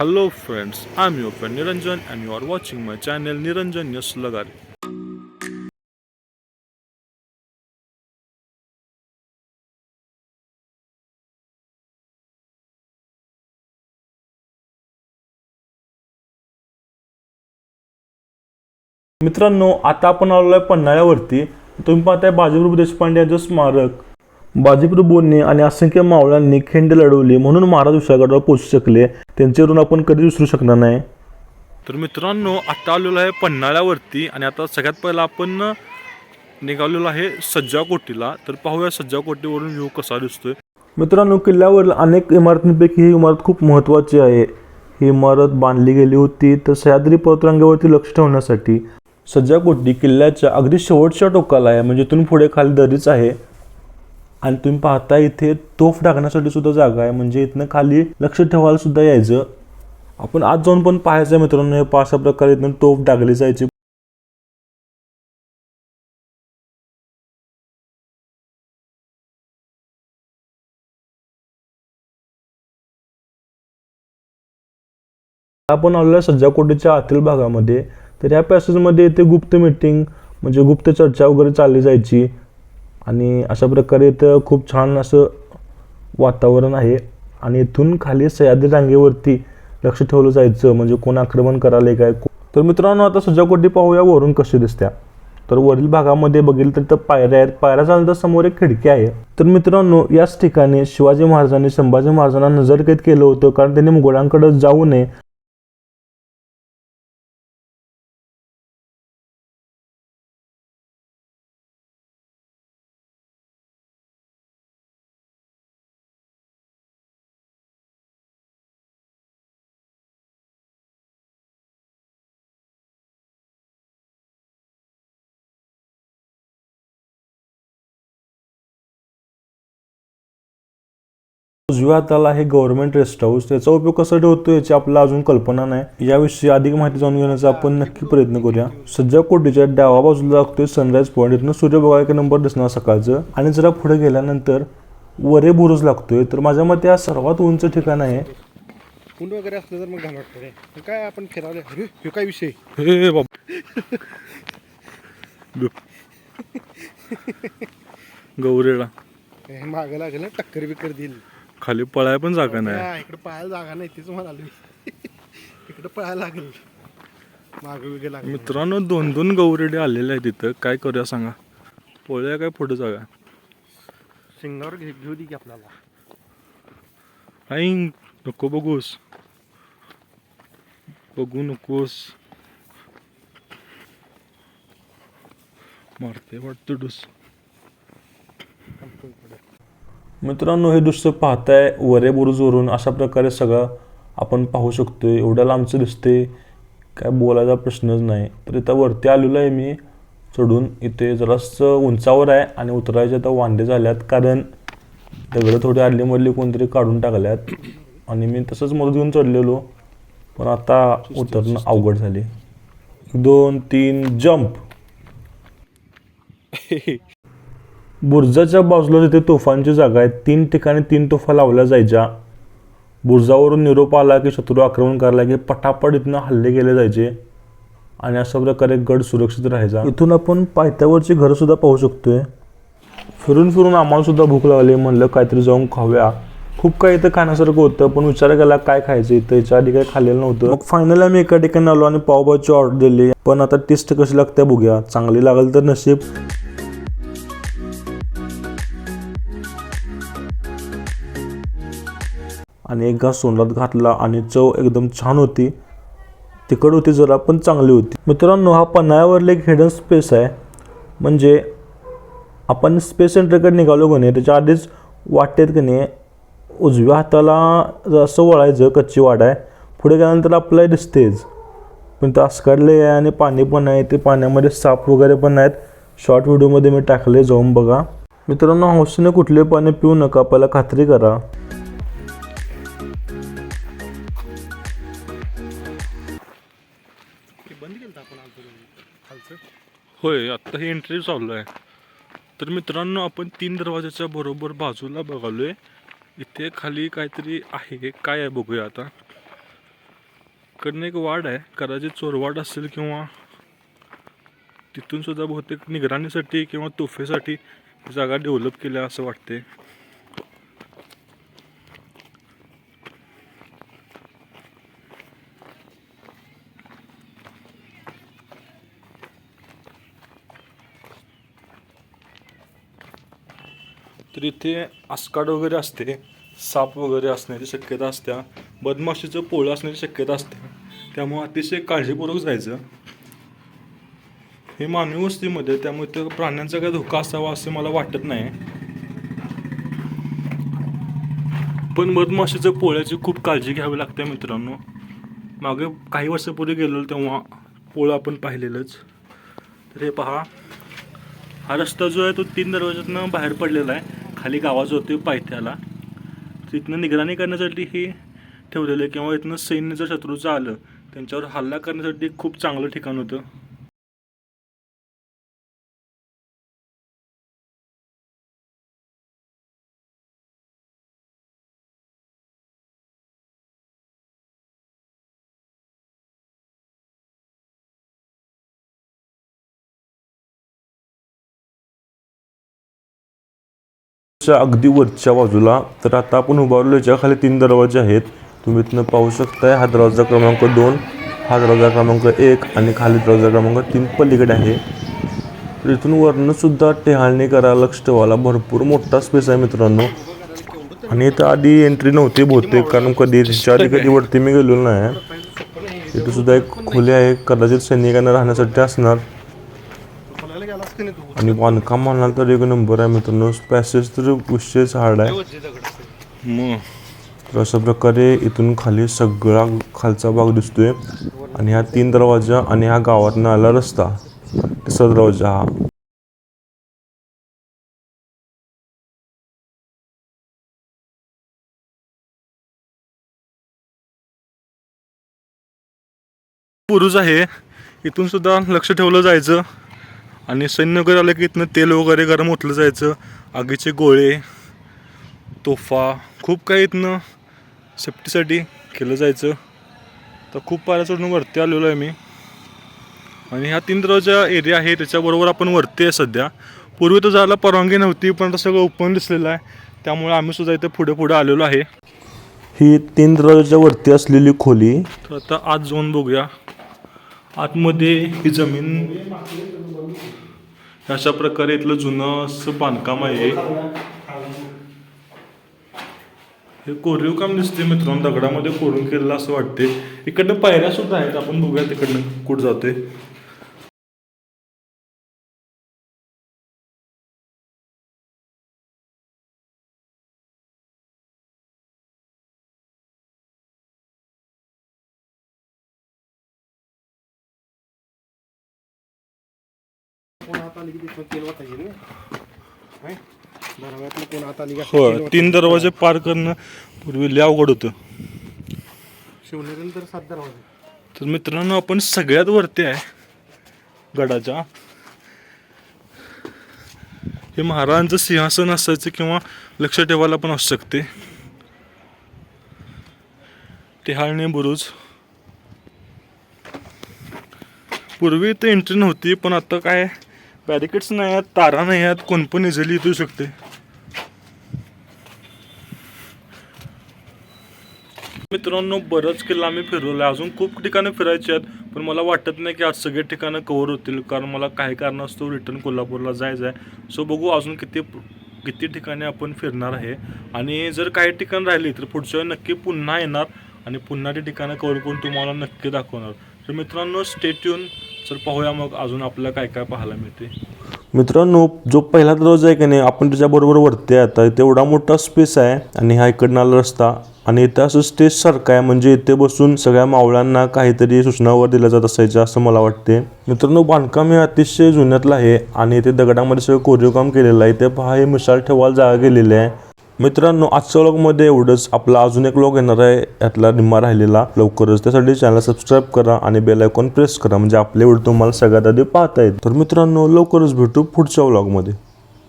Hello friends, I'm your friend Niranjan and you are watching my channel Niranjan Yes Lagare. मित्रांनो आता आपण आलो आहे पन्हाळ्यावरती तुम्ही पाहताय बाजीप्रभू देशपांडे यांचं स्मारक बाजीप्रभूंनी आणि असंख्य मावळ्यांनी खिंड लढवली म्हणून महाराज विशाळगडावर पोहोचू शकले. त्यांचे ऋण आपण कधी विसरू शकणार नाही. तर मित्रांनो आता आलेलो आहे पन्हाळ्यावरती आणि आता सगळ्यात पहिला आपण निघालेलो आहे सज्जा कोटीला तर पाहूया सज्जा कोटीवरून व्ह्यू कसा दिसतोय. मित्रांनो किल्ल्यावरील अनेक इमारतींपैकी ही इमारत खूप महत्त्वाची आहे. ही इमारत बांधली गेली होती तर सह्याद्री पर्वतरांगेवरती लक्ष ठेवण्यासाठी. सज्जाकोटी किल्ल्याच्या अगदी शेवटच्या टोकाला आहे म्हणजे इथून पुढे खाली दरीच आहे. आणि तुम्ही पाहता इथे तोफ टाकण्यासाठी सुद्धा जागा आहे. म्हणजे इथनं खाली लक्ष ठेवायला सुद्धा यायचं. आपण आज जाऊन पण पाहायचं मित्रांनो. हे अशा प्रकारे इथनं तोफ टाकली जायची. आपण आलेल्या सज्जाकोटीच्या आतील भागामध्ये. तर या पॅसेजमध्ये इथे गुप्त मीटिंग म्हणजे गुप्त चर्चा वगैरे चालली जायची. आणि अशा प्रकारे इथं खूप छान असं वातावरण आहे. आणि इथून खाली सह्याद्री रांगेवरती लक्ष ठेवलं जायचं म्हणजे कोण आक्रमण करायला काय तर मित्रांनो आता सज्जाकोटी पाहूया वरून कशी दिसत्या. तर वरील भागामध्ये बघितलं तर पायऱ्या आहेत. पायऱ्या झाल्यानंतर समोर एक खिडकी आहे. तर मित्रांनो याच ठिकाणी शिवाजी महाराजांनी संभाजी महाराजांना नजरकैद केलं होतं कारण त्यांनी मुघलांकडे जाऊ नये. उजव्या हाताला हे गव्हर्नमेंट रेस्ट हाऊस त्याचा उपयोग कसा ठेवतो याची आपल्याला अजून कल्पना नाही. याविषयी अधिक माहिती जाणून घेण्याचा आपण नक्की प्रयत्न करूया. सध्या कोटीच्या डावा बाजूला लागतोय सनराईज पॉईंट इथनं सूर्य बघा एक नंबर दिसणार सकाळचं. आणि जरा पुढे गेल्यानंतर वरे बुरुज लागतोय. तर माझ्या मते हा सर्वात उंच ठिकाण आहे. कुंड वगैरे असलं तर मग घाण वाटतं काय आपण फिरावले काय विषय? हे बाबा गौरेला. हे मागं लागेल टक्कर बिक्कर देईल खाली पळाय पण जागा नाही. हा, इकडे पळायला जागा नाही तेच म्हणालो इकडे पळायला लागेल. मागं वेगळं लागेल. मित्रांनो दोन दोन गौरेडे आलेले आहेत तिथं काय करूया सांगा? पळूया काय पुढे जागा? शिंगावर घे घेऊ दे की आपल्याला. आई नको बघूस. बघू नकोस. मारते वाटतं डुस. मित्रांनो हे दृश्य पाहताय वरेबुरुजवरून अशा प्रकारे सगळं आपण पाहू शकतोय. एवढ्या लांबचं दिसते काय बोलायचा प्रश्नच नाही. तर इथं वरती आलेलो आहे मी चढून. इथे जरासं उंचावर आहे आणि उतरायचे आता वांदे झाल्यात कारण दगडं थोडी आडली मधली कोणतरी काढून टाकल्यात. आणि मी तसंच मदत घेऊन चढलेलो पण आता उतरणं अवघड झाले. दोन तीन जंप! बुर्जाच्या बाजूला तिथे तोफांची जागा आहे तीन ठिकाणी तीन तोफा लावल्या जायच्या. बुर्जावरून निरोप आला की शत्रू आक्रमण करायला की पटापट इथनं हल्ले केले जायचे. आणि अशा प्रकारे गड सुरक्षित राहायचा. इथून आपण पायथ्यावरची घरं सुद्धा पाहू शकतोय. फिरून फिरून आम्हाला सुद्धा भूक लागली म्हणलं काहीतरी जाऊन खाऊया. खूप काही इथं खाण्यासारखं होतं पण विचार केला काय खायचं इथं याच्या आधी काही खाल्लेलं नव्हतं. मग फायनली आम्ही एका ठिकाणी आलो आणि पावभाजी ऑर्डर दिली. पण आता टेस्ट कशी लागते बघूया. चांगली लागेल तर नशीब. आणि एक घास सोंडात घातला आणि चव एकदम छान होती. तिकड होती जरा पण चांगली होती. मित्रांनो हा पन्हाळ्यावरला एक हिडन स्पेस आहे. म्हणजे आपण स्पेस सेंटरकडे निघालो का नाही त्याच्या आधीच वाटेत का नाही उजव्या हाताला असं वळायचं कच्ची वाट आहे. पुढे गेल्यानंतर आपल्याला दिसतेच पण ते आसकडले आहे आणि पाणी पण आहे. ते पाण्यामध्ये साप वगैरे पण आहेत. शॉर्ट व्हिडिओमध्ये मी टाकले जाऊन बघा. मित्रांनो हौसेने कुठले पाणी पिऊ नका पहिला खात्री करा. होय आत्ता हे एंट्री चालू आहे. तर मित्रांनो आपण तीन दरवाजाच्या बरोबर बाजूला बघालो आहे इथे खाली काहीतरी आहे काय आहे बघूया आता. कडनं एक वाड आहे. कदाचित चोरवाड असेल किंवा तिथून सुद्धा बहुतेक निगराणीसाठी किंवा तोफेसाठी जागा डेव्हलप केल्या असं वाटते तर इथे आसकाड वगैरे असते साप वगैरे असण्याची शक्यता असत्या बदमाशीचं पोळं असण्याची शक्यता असते. त्यामुळे अतिशय काळजीपूर्वक जायचं. हे मानवी वस्तीमध्ये त्यामुळे त्या प्राण्यांचा काही धोका असावा असं मला वाटत नाही. पण मधमाशीच्या पोळ्याची खूप काळजी घ्यावी लागते मित्रांनो. मागे काही वर्षापूर्वी गेलो तेव्हा पोळं आपण पाहिलेलंच. तर हे पहा. हा रस्ता जो आहे तो तीन दरवाज्यातनं बाहेर पडलेला आहे. खाली गावाचं होते पायथ्याला. तिथनं निगराणी करण्यासाठी हे ठेवलेलं आहे किंवा इथनं सैन्य जर शत्रूचं आलं त्यांच्यावर हल्ला करण्यासाठी खूप चांगलं ठिकाण होतं. च्या अगदी वरच्या बाजूला तर आता आपण उभारलो याच्या खाली तीन दरवाजे आहेत. तुम्ही इथनं पाहू शकताय हा दरवाजा क्रमांक दोन हा दरवाजा क्रमांक एक आणि खाली दरवाजा क्रमांक तीन पलीकडे आहे. तर इथून वरणसुद्धा टेहाळणी करा लक्ष ठेवायला भरपूर मोठा स्पेस आहे मित्रांनो. आणि इथं आधी एंट्री नव्हती बहुतेक कारण कधी त्याच्या आधी कधी वरती मी गेलेलो नाही. इथं सुद्धा एक खोली आहे कदाचित सैनिकांना राहण्यासाठी असणार. तू आणि बांधकाम म्हणाल तर एक नंबर आहे मित्रांनो. पॅसेज तर विशेष हार्ड आहे. वज्जे दगड असते मग? तर अशा प्रकारे इथून खाली सगळा खालचा भाग दिसतोय. आणि हा तीन दरवाजा आणि हा गावातनं आला रस्ता. तिसरा दरवाजा हा. पुरुष आहे. इथून सुद्धा लक्ष ठेवलं जायचं. आणि सैन्य वगैरे आलं की इथनं तेल वगैरे गरम ओतलं जायचं. आगीचे गोळे तोफा खूप काही इथनं सेफ्टीसाठी केलं जायचं. तर खूप पायऱ्या चढून वरती आलेलो आहे मी. आणि ह्या तीन दरवाजा एरिया आहे त्याच्याबरोबर आपण वरती आहे सध्या. पूर्वी तर जायला परवानगी नव्हती पण आता सगळं ओपन दिसलेलं आहे. त्यामुळे आम्ही सुद्धा इथे पुढे पुढे आलेलो आहे. ही तीन दरवाजाच्या वरती असलेली खोली तर आता आत जाऊन बघूया. आतमध्ये ही जमीन अशा प्रकारे इथलं जुनं असं बांधकाम आहे. हे कोरीव काम दिसते मित्रांनो दगडामध्ये कोरून केलेलं असं वाटते इकडनं पायऱ्या सुद्धा आहेत आपण बघूया तिकडनं कुठं जाते कोण हात आली की तिथं तेल वाटायचे ना? हाय? दरवाजातनं कोण हात आली की असं हो. तीन दरवाजे पार करणं पूर्वी लय अवघड होतं. सात दरवाजे. तर मित्रांनो आपण सगळ्यात वरती आहे गडाच्या. हे महाराजांचं सिंहासन असायचं किंवा लक्ष ठेवायला पण असू शकते. टिहाळणे बुरुज. पूर्वी इथं एंट्री नव्हती पण आता काय? बॅरिकेड्स नाही आहेत तारा नाही आहेत कोण पण इझिली येऊ शकते मित्रांनो बरंच किल्ला आम्ही फिरवलं आहे अजून खूप ठिकाणं फिरायची आहेत पण मला वाटत नाही की आज सगळे ठिकाणं कवर होतील कारण मला काही कारणास्तव रिटर्न कोल्हापूरला जायचं आहे. सो बघू अजून किती किती ठिकाणी आपण फिरणार आहे. आणि जर काही ठिकाण राहिली तर पुढच्या वेळी नक्की पुन्हा येणार आणि पुन्हा ती ठिकाणं कवर करून तुम्हाला नक्की दाखवणार. तर मित्रांनो स्टेट सर पाहूया मग अजून आपल्याला काय काय पाहायला मिळते मित्रांनो जो पहिला दरवाजा आहे की नाही आपण त्याच्याबरोबर वरती आहे. आता तेवढा मोठा स्पेस आहे आणि हा इकडनं आला रस्ता. आणि इथं असं स्टेज सारखं आहे म्हणजे इथे बसून सगळ्या मावळ्यांना काहीतरी सूचनावर दिल्या जात असायच्या असं मला वाटते मित्रांनो बांधकाम हे अतिशय जुन्यातलं आहे आणि इथे दगडामध्ये सगळं कोरीव काम केलेलं आहे. इथे पहा हे मिसाळ ठेवायला जागा गेलेली आहे. मित्रांनो आजच्या व्लॉगमध्ये एवढंच. आपला अजून एक व्लॉग येणार आहे. यातला निम्मा राहिलेला लवकरच. त्यासाठी चॅनल सबस्क्राईब करा आणि बेल आयकॉन प्रेस करा. म्हणजे आपले व्हिडिओ तुम्हाला सगळ्यात आधी पाहता येईल तर मित्रांनो लवकरच भेटू पुढच्या व्लॉगमध्ये